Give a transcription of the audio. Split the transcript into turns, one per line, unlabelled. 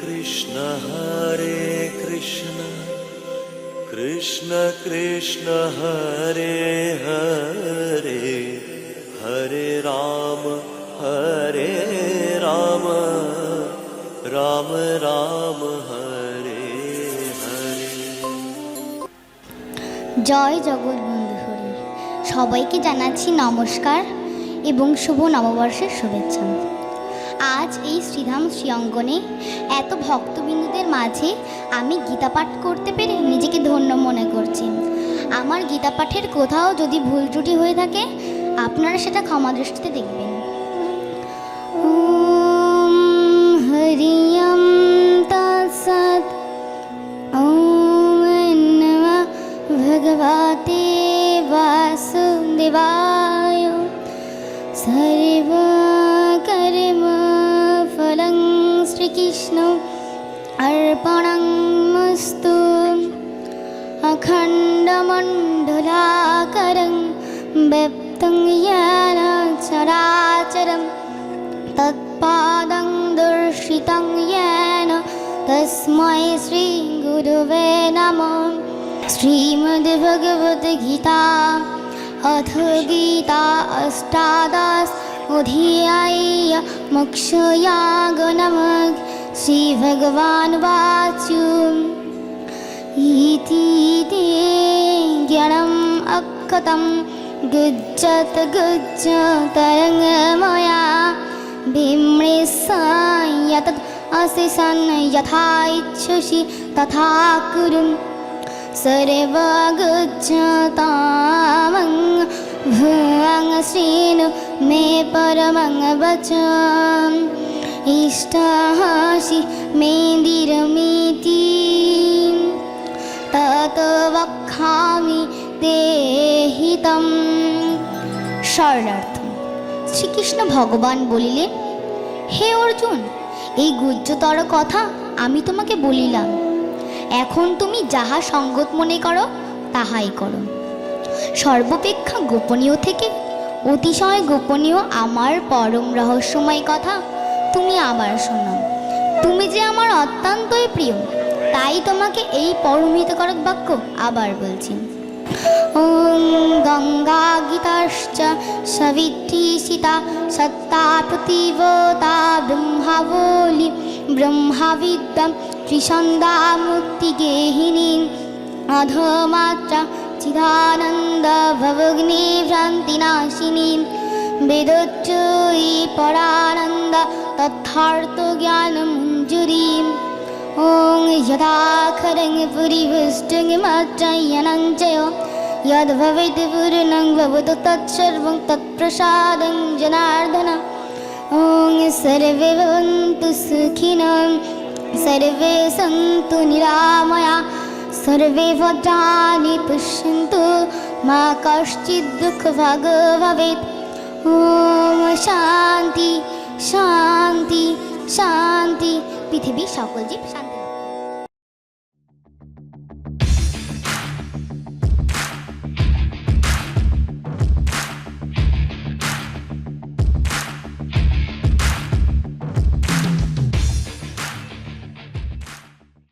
কৃষ্ণ হরে কৃষ্ণ কৃষ্ণ কৃষ্ণ হরে হরে হরে রাম হরে রাম রাম রাম হরে হরে জয় জগৎবন্ধু হরি সবাইকে জানাচ্ছি নমস্কার এবং শুভ নববর্ষের শুভেচ্ছা আজ এই শ্রীধাম শ্রীঅঙ্গনে এত ভক্তবিন্দুদের মাঝে আমি গীতা পাঠ করতে পেরে নিজেকে ধন্য মনে করছি আমার গীতা পাঠের কোথাও যদি ভুল ত্রুটি হয়ে থাকে আপনারা সেটা ক্ষমা দৃষ্টিতে দেখবেন
হরিয়ম বাসুদেবায় সরি समर्पणमस्तु अखण्डमण्डलाकरं व्यप्तं येन चराचरं तत्पादं दर्शितं येन तस्मै श्रीगुरुवे नमः
श्रीमद्भगवद्गीता अथ गीता अष्टादश उधियाय मोक्षयागनमग् श्रीभगवान् वाचु इति ते ज्ञानम् अक्षतं गुज्जत गुज्ज तरङ्गमया बिम्रिसाय तत् असि सन् यथा इच्छसि तथा कुरु सर्वगुज्जतामङ् भुवङ् श्रीनु मे परमङ् वच इष्टासि मेन्दिरमिति তত বক্ষামি দেহিতম শরণার্থ
শ্রীকৃষ্ণ ভগবান বলিলেন হে অর্জুন এই গুজ্জতর কথা আমি তোমাকে বলিলাম এখন তুমি যাহা সঙ্গত মনে করো তাহাই করো সর্বাপেক্ষা গোপনীয় থেকে অতিশয় গোপনীয় আমার পরম রহস্যময় কথা তুমি আমার সোনাম তুমি যে আমার অত্যন্তই প্রিয় তাই তোমাকে এই করক বাক্য আবার বলছি
গঙ্গা গীতাশ্চ সবিত্রী সীতা সত্তা প্রতিবতা ব্রহ্মাবলি ব্রহ্মাবিদ্যা ত্রিসন্দা মুক্তি গেহিনী অধমাত্রা চিদানন্দ ভ্রান্তি নাশিনী वेदोच्चयी परानन्द तथार्थज्ञानमञ्जुरीम् ॐ यदाखरं पुरिवृष्टिं मात्रयनं च यद्भवेदपूर्णं भवतु तत्सर्वं तत्प्रसादं जनार्दन ॐ सर्वे भवन्तु सुखिनं सर्वे सन्तु निरामया सर्वे भद्राणि पश्यन्तु मा कश्चित् दुःखभाग् भवेत् শান্তি শান্তি শান্তি পৃথিবীর সকল জীব শান্তি